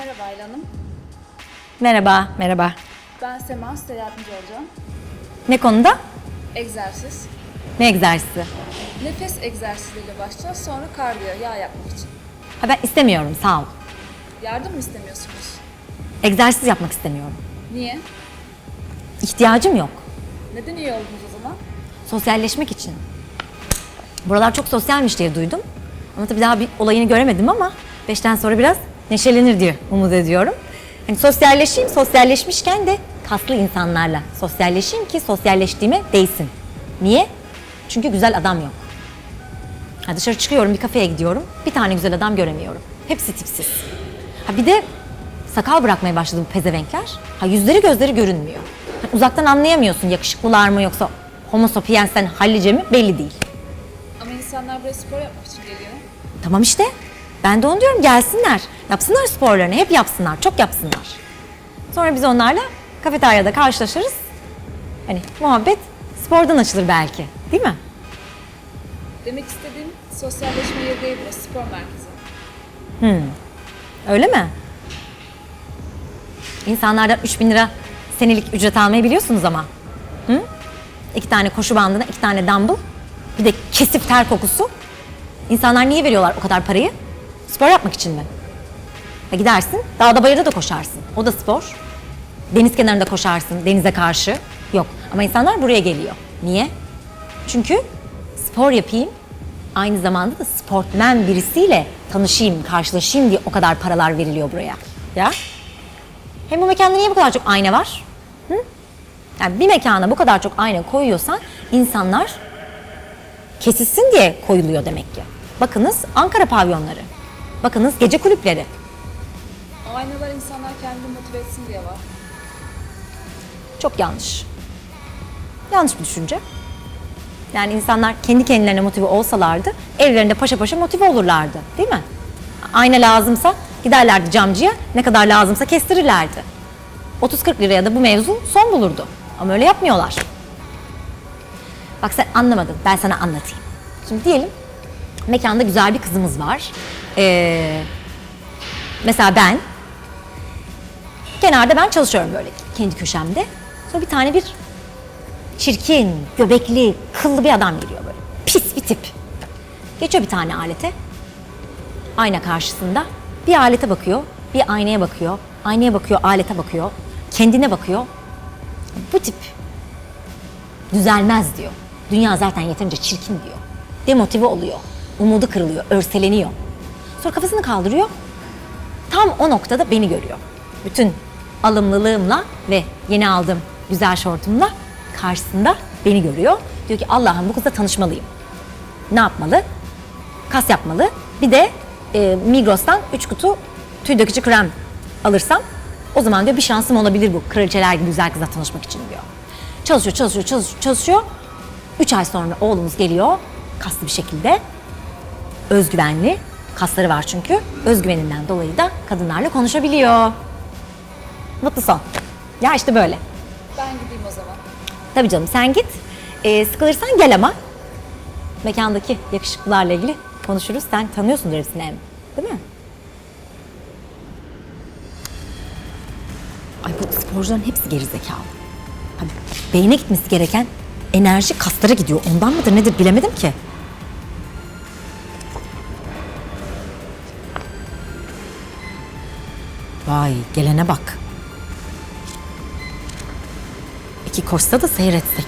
Merhaba Ayla Hanım. Merhaba, merhaba. Ben Sema, size yardımcı olacağım. Ne konuda? Egzersiz. Ne egzersizi? Nefes egzersizleriyle başlayacağız, sonra kardiyo, yağ yakmak için. Ha ben istemiyorum, sağ ol. Yardım mı istemiyorsunuz? Egzersiz yapmak istemiyorum. Niye? İhtiyacım yok. Neden iyi oldunuz o zaman? Sosyalleşmek için. Buralar çok sosyalmiş diye duydum. Ama tabii daha bir olayını göremedim ama beşten sonra biraz neşelenir diye umut ediyorum. Hani sosyalleşeyim, sosyalleşmişken de kaslı insanlarla sosyalleşeyim ki sosyalleştiğime değsin. Niye? Çünkü güzel adam yok. Ha dışarı çıkıyorum, bir kafeye gidiyorum. Bir tane güzel adam göremiyorum. Hepsi tipsiz. Ha bir de sakal bırakmaya başladı bu pezevenkler. Ha yüzleri gözleri görünmüyor. Ha, uzaktan anlayamıyorsun yakışıklılar mı yoksa homo sapiensen hallice mi belli değil. Ama insanlar buraya spor yapmak için geliyor. Tamam işte. Ben de onu diyorum gelsinler. Yapsınlar sporlarını. Hep yapsınlar. Çok yapsınlar. Sonra biz onlarla kafeteryada karşılaşırız. Hani muhabbet spordan açılır belki. Değil mi? Demek istediğim sosyalleşme yeri değil burası, spor merkezi. Öyle mi? İnsanlardan 3000 lira senelik ücret almayı biliyorsunuz ama. Hı? İki tane koşu bandına, iki tane dumbbell, bir de kesif ter kokusu. İnsanlar niye veriyorlar o kadar parayı? Spor yapmak için mi? Ha gidersin, dağda bayırda da koşarsın. O da spor. Deniz kenarında koşarsın, denize karşı. Yok. Ama insanlar buraya geliyor. Niye? Çünkü spor yapayım, aynı zamanda da sportmen birisiyle tanışayım, karşılaşayım diye o kadar paralar veriliyor buraya. Ya? Hem bu mekanda niye bu kadar çok ayna var? Hı? Yani bir mekana bu kadar çok ayna koyuyorsan insanlar kesilsin diye koyuluyor demek ki. Bakınız Ankara pavyonları. Bakınız gece kulüpleri. O aynalar insanlar kendini motive etsin diye var. Çok yanlış. Yanlış bir düşünce. Yani insanlar kendi kendilerine motive olsalardı evlerinde paşa paşa motive olurlardı. Değil mi? Ayna lazımsa giderlerdi camcıya ne kadar lazımsa kestirirlerdi. 30-40 liraya da bu mevzu son bulurdu. Ama öyle yapmıyorlar. Bak sen anlamadın. Ben sana anlatayım. Şimdi diyelim mekanda güzel bir kızımız var. Ee, mesela ben Kenarda ben çalışıyorum böyle kendi köşemde. Sonra bir tane bir çirkin, göbekli, kıllı bir adam geliyor böyle. Pis bir tip. Geçiyor bir tane alete. Ayna karşısında. Bir alete bakıyor, bir aynaya bakıyor. Aynaya bakıyor, alete bakıyor. Kendine bakıyor. Bu tip düzelmez diyor. Dünya zaten yeterince çirkin diyor. Demotive oluyor. Umudu kırılıyor, örseleniyor. Sonra kafasını kaldırıyor. Tam o noktada beni görüyor. Bütün alımlılığımla ve yeni aldığım güzel şortumla karşısında beni görüyor. Diyor ki Allah'ım bu kızla tanışmalıyım. Ne yapmalı? Kas yapmalı. Bir de e, Migros'tan 3 kutu tüy dökücü krem alırsam o zaman diyor bir şansım olabilir bu kraliçeler gibi güzel kızla tanışmak için diyor. Çalışıyor, çalışıyor, çalışıyor, çalışıyor. 3 ay sonra oğlumuz geliyor kaslı bir şekilde özgüvenli. Kasları var çünkü. Özgüveninden dolayı da kadınlarla konuşabiliyor. Mutlu son. Ya işte böyle. Ben gideyim o zaman. Tabii canım sen git. Ee, sıkılırsan gel ama. Mekandaki yakışıklılarla ilgili konuşuruz. Sen tanıyorsundur hepsini hem. Değil mi? Ay bu sporcuların hepsi gerizekalı. Abi, beyne gitmesi gereken enerji kaslara gidiyor. Ondan mıdır nedir bilemedim ki. Vay gelene bak. İki koşsa da seyretsek.